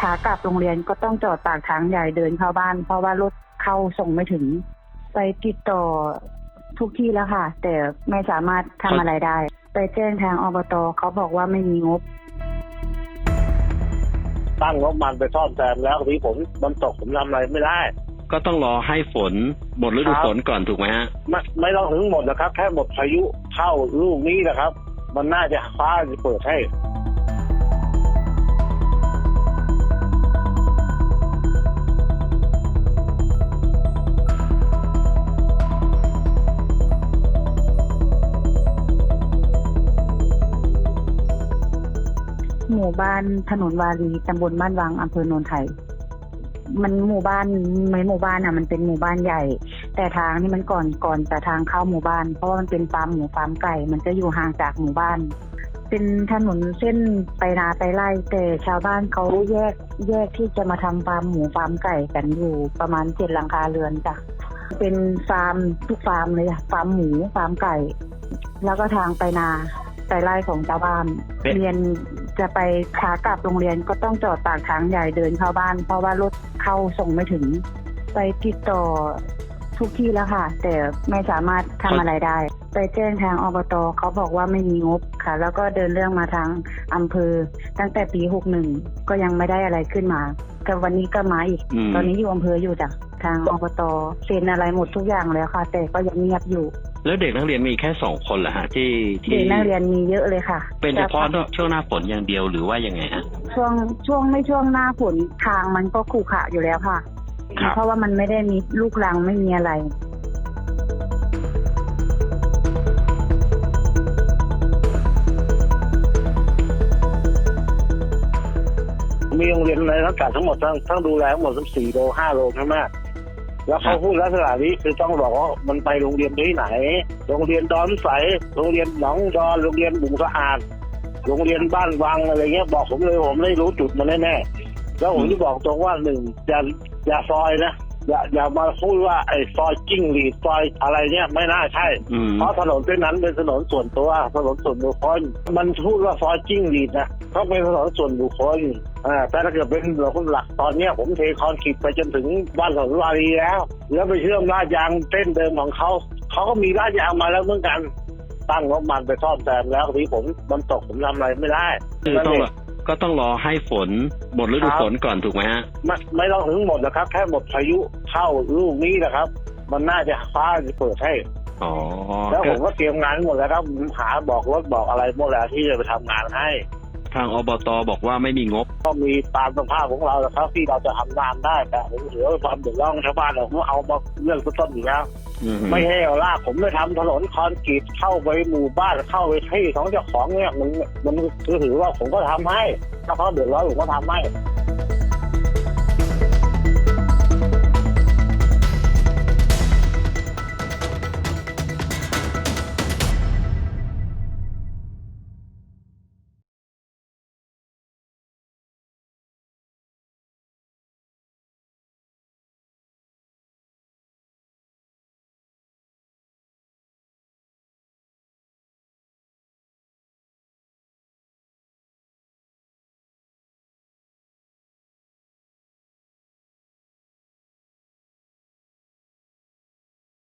ขากลับโรงเรียนก็ต้องจอดปากทางใหญ่เดินเข้าบ้าน เพราะว่ารถเข้าส่งไม่ถึง ไปติดต่อทุกที่แล้วค่ะ แต่ไม่สามารถทำอะไรได้ ไปแจ้งทางอบตเขาบอกว่าไม่มีงบ ตั้งงบมันไปซ่อมแซมแล้วทีนี้ผมมันตกผมทำอะไรไม่ได้ ก็ต้องรอให้ฝนหมดฤดูฝนก่อนถูกไหมฮะ ไม่ไม่ต้องถึงหมดนะครับ แค่หมดพายุเข้าลูกนี้นะครับ มันน่าจะฟ้าจะเปิดให้ หมู่บ้านถนนวารีตำบลบ้านวังอำเภอโนนไทยมันหมู่บ้านไม่หมู่บ้านอะ มันเป็นหมู่บ้านใหญ่ แต่ทางนี่มันก่อนก่อนแต่ทางเข้าหมู่บ้าน เพราะว่ามันเป็นฟาร์มหมูฟาร์มไก่ มันจะอยู่ห่างจากหมู่บ้าน เป็นถนนเส้นไปนาไปไร่แต่ชาวบ้านเขาแยกแยกที่จะมาทำฟาร์มหมูฟาร์มไก่กันอยู่ประมาณเจ็ดหลังคาเรือนจ้ะเป็นฟาร์มทุกฟาร์มเลยอะฟาร์มหมูฟาร์มไก่ แล้วก็ทางไปนาไปไร่ของชาวบ้านเป็นเรียน จะไปขากลับโรงเรียนก็ต้องจอดปากทางใหญ่เดินเข้าบ้าน เพราะว่ารถเข้าส่งไม่ถึง ไปติดต่อทุกที่แล้วค่ะ แต่ไม่สามารถทำอะไรได้ ไปแจ้งทางอบตเขาบอกว่าไม่มีงบค่ะ แล้วก็เดินเรื่องมาทางอำเภอ ตั้งแต่ปีหกหนึ่งก็ยังไม่ได้อะไรขึ้นมาแต่วันนี้ก็มาอีก อืม ตอนนี้อยู่อำเภออยู่จ้ะทางอบตเซ็นอะไรหมดทุกอย่างแล้วค่ะ แต่ก็ยังเงียบอยู่ แล้วเด็กนักเรียนมีแค่สองคนเหรอฮะที่ที่เด็กนักเรียนมีเยอะเลยค่ะเป็นเฉพาะช่วงหน้าฝนอย่างเดียวหรือว่ายังไงฮะช่วงช่วงไม่ช่วงหน้าฝนทางมันก็ขรุขระอยู่แล้วค่ะครับเพราะว่ามันไม่ได้มีลูกรังไม่มีอะไรมีโรงเรียนในสังกัดทั้งหมดทั้งทั้งดูแลทั้งหมดทั้งสี่โลห้าโลใช่ไหม แล้วเขาพูดลักษณะนี้คือต้องบอกว่ามันไปโรงเรียนที่ไหน โรงเรียนดอนใส โรงเรียนหนองดอน โรงเรียนบุงสะอาด โรงเรียนบ้านวังอะไรเงี้ยบอกผมเลยผมไม่รู้จุดมันแน่ๆแล้วผมจะบอกตรงว่าหนึ่งอย่าอย่าซอยนะอย่าอย่ามาพูดว่าไอ้ซอยจิ้งหรีดซอยอะไรเนี่ยไม่น่าใช่อืมเพราะถนนเส้นนั้นเป็นถนนส่วนตัวถนนส่วนบุคคลมันพูดว่าซอยจิ้งหรีดนะต้องเป็นถนนส่วนบุคคลอ่า แต่ถ้าเกิดเป็นเราคนหลักตอนเนี้ยผมเทคอนกรีตไปจนถึงบ้านถนนวารีแล้ว แล้วไปเชื่อมลาดยางเส้นเดิมของเขาเขาก็มีลาดยางมาแล้วเหมือนกัน ตั้งงบมันไปซ่อมแซมแล้วทีนี้ผมมันตกผมทำอะไรไม่ได้คือต้องรอก็ต้องรอให้ฝนหมดฤดูฝนก่อนถูกไหมฮะไม่ไม่ต้องถึงหมดนะครับ แค่หมดพายุเข้าลูกนี้นะครับ มันน่าจะฟ้าจะเปิดให้อ๋อแล้วผมก็ก็เตรียมงานหมดแล้วครับผมหาบอกรถบอกอะไรหมดแล้วที่จะไปทำงานให้ ทางอบตบอกว่าไม่มีงบ ก็มีตามสภาพของเราแหละครับที่เราจะทำงานได้แต่ผมถือว่าความเดือดร้อนของชาวบ้านเราผมเอามาเรื่องต้นๆอยู่แล้ว อืมไม่ให้เอาลากผมไปทำถนนคอนกรีตเข้าไปหมู่บ้านเข้าไปที่ของเจ้าของเนี่ยมันมันคือถือว่าผมก็ทำให้ถ้าเขาเดือดร้อนผมก็ทำให้